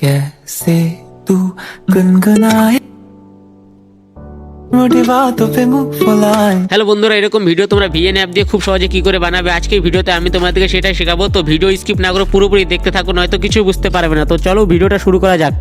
कैसे तू गुनगुनाए मोटी बातों पे मुंह फुलाए হ্যালো বন্ধুরা এরকম ভিডিও তোমরা ভিএন অ্যাপ দিয়ে খুব সহজে কি করে বানাবে আজকে এই ভিডিওতে আমি তোমাদেরকে সেটাই শেখাবো তো ভিডিও স্কিপ না করে পুরোপুরি দেখতে থাকো নয়তো কিছু বুঝতে পারবে না তো চলো ভিডিওটা শুরু করা যাক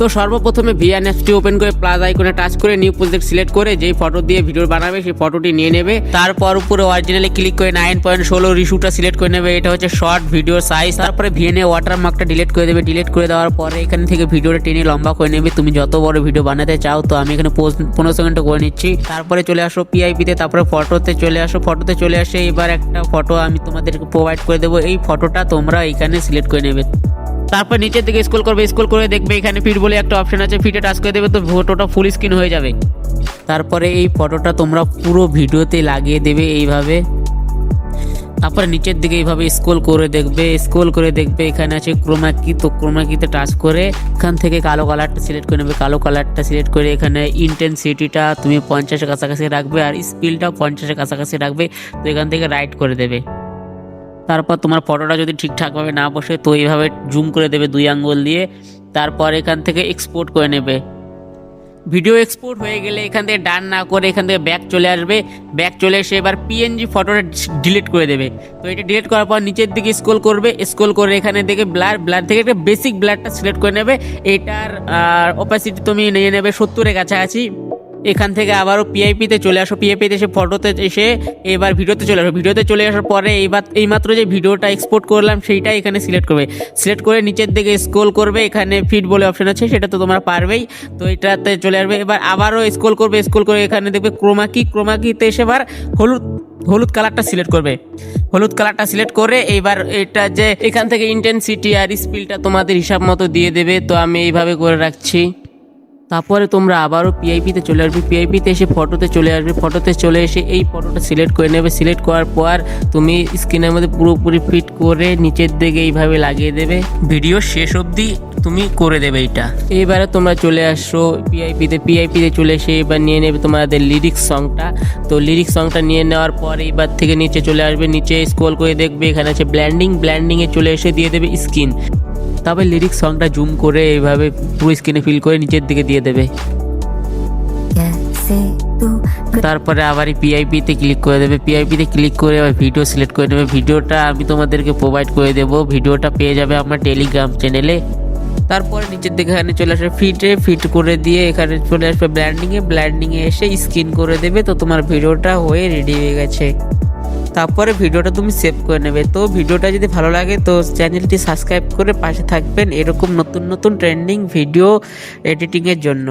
তো সর্বপ্রথমে ভিএন ওপেন করে প্লাস আইকনে টাচ করে নিউ প্রজেক্ট সিলেক্ট করে যেই ফটো দিয়ে ভিডিও বানাবে সেই ফটোটি নিয়ে নেবে। তারপর উপরে অরিজিনালি ক্লিক করে নাইন পয়েন্ট ষোলো রিশুটা সিলেক্ট করে নেবে। এটা হচ্ছে শর্ট ভিডিও সাইজ তারপরে ভিএনএ ওয়াটারমার্কটা ডিলিট করে দেবে। ডিলিট করে দেওয়ার পরে এখান থেকে ভিডিওটা টেনে লম্বা করে নেবে। তুমি যত বড় ভিডিও বানাতে চাও তো আমি এখানে পনেরো সেকেন্ড করে নিচ্ছি। তারপরে চলে আসো পিআইপিতে তারপরে ফটোতে চলে আসো। ফটোতে চলে আসে এবার একটা ফটো আমি তোমাদেরকে প্রোভাইড করে দেবো। এই ফটোটা তোমরা এখানে সিলেক্ট করে নেবে। তারপর নিচের দিকে স্কুল করবে স্কুল করে দেখবে এখানে ফিট বলে একটা অপশন আছে ফিটে টাচ করে দেবে, তো ফটোটা ফুল স্ক্রিন হয়ে যাবে। তারপরে এই ফটোটা তোমরা পুরো ভিডিওতে লাগিয়ে দেবে এইভাবে। তারপরে নিচের দিকে এইভাবে স্ক্রল করে দেখবে স্ক্রল করে দেখবে এখানে আছে ক্রোমা কি তো ক্রোমা কিতে টাচ করে এখান থেকে কালো কালারটা সিলেক্ট করে নেবে। কালো কালারটা সিলেক্ট করে এখানে ইন্টেন্সিটিটা তুমি পঞ্চাশের কাছাকাছি রাখবে আর স্পিলটাও পঞ্চাশের কাছাকাছি রাখবে, তো এখান থেকে রাইট করে দেবে। তারপর তোমার ফটোটা যদি ঠিকঠাকভাবে না বসে, তো এইভাবে জুম করে দেবে দুই আঙ্গুল দিয়ে, তারপর এখান থেকে এক্সপোর্ট করে নেবে। ভিডিও এক্সপোর্ট হয়ে গেলে এখান থেকে ডান না করে এখান থেকে ব্যাক চলে আসবে। ব্যাক চলে এসে এবার পিএনজি ফটোটা ডিলিট করে দেবে। তো এটা ডিলিট করার পর নিচের দিকে স্ক্রল করবে। স্ক্রল করে এখানে থেকে ব্লার ব্লার থেকে একটা বেসিক ব্লারটা সিলেক্ট করে নেবে। এটার অপাসিটি তুমি নিয়ে নেবে সত্তরের কাছাকাছি। এখান থেকে আবারও পিআইপিতে চলে আসো। পিআইপিতে এসে ফটোতে এসে এবার ভিডিওতে চলে আসো। ভিডিওতে চলে আসার পরে এইবার এইমাত্র যে ভিডিওটা এক্সপোর্ট করলাম সেইটা এখানে সিলেক্ট করবে। সিলেক্ট করে নিচের দিকে স্ক্রল করবে। এখানে ফিট বলে অপশন আছে, সেটা তো তোমরা পারবেই। তো এটাতে চলে আসবে। এবার আবারও স্ক্রল করবে স্ক্রল করে এখানে দেখবে ক্রোমাকি ক্রোমাকিতে এসে এবার হলুদ হলুদ কালারটা সিলেক্ট করবে। হলুদ কালারটা সিলেক্ট করে এইবার এটা যে এখান থেকে ইন্টেন্সিটি আর স্পিলটা তোমাদের হিসাব মতো দিয়ে দেবে। তো আমি এইভাবে করে রাখছি। তারপরে তোমরা আবারও পিআইপিতে চলে আসবে। পিআইপিতে এসে ফটোতে চলে আসবে। ফটোতে চলে এসে এই ফটোটা সিলেক্ট করে নেবে। সিলেক্ট করার পর তুমি স্ক্রিনের মধ্যে পুরোপুরি ফিট করে নিচের দিকে এইভাবে লাগিয়ে দেবে। ভিডিও শেষ অবধি তুমি করে দেবে এইটা এবারে তোমরা চলে আসো পিআইপিতে পিআইপিতে চলে এসে এবার নিয়ে নেবে তোমাদের লিরিক্স সংটা তো লিরিক্স সংটা নিয়ে নেওয়ার পর এইবার থেকে নিচে চলে আসবে। নিচে স্ক্রল করে দেখবে এখানে আছে ব্ল্যান্ডিং ব্ল্যান্ডিংয়ে চলে এসে দিয়ে দেবে স্ক্রিন তবে লিরিক্স সংটা জুম করে এইভাবে পুরো স্ক্রিনে ফিল করে নিচের দিকে দিয়ে দেবে। তারপরে আবার পিআইপিতে ক্লিক করে দেবে। পিআইপিতে ক্লিক করে আবার ভিডিও সিলেক্ট করে নেবে। ভিডিওটা আমি তোমাদেরকে প্রোভাইড করে দেব। ভিডিওটা পেয়ে যাবে আমার টেলিগ্রাম চ্যানেলে তারপরে নিচের দিকে এখানে চলে আসবে ফিটে ফিট করে দিয়ে এখানে চলে আসবে ব্ল্যান্ডিংয়ে ব্ল্যান্ডিংয়ে এসে স্ক্রিন করে দেবে। তো তোমার ভিডিওটা হয়ে রেডি হয়ে গেছে। তারপরে ভিডিওটা তুমি সেভ করে নেবে। তো ভিডিওটা যদি ভালো লাগে, তো চ্যানেলটি সাবস্ক্রাইব করে পাশে থাকবেন এরকম নতুন নতুন ট্রেন্ডিং ভিডিও এডিটিংয়ের জন্য।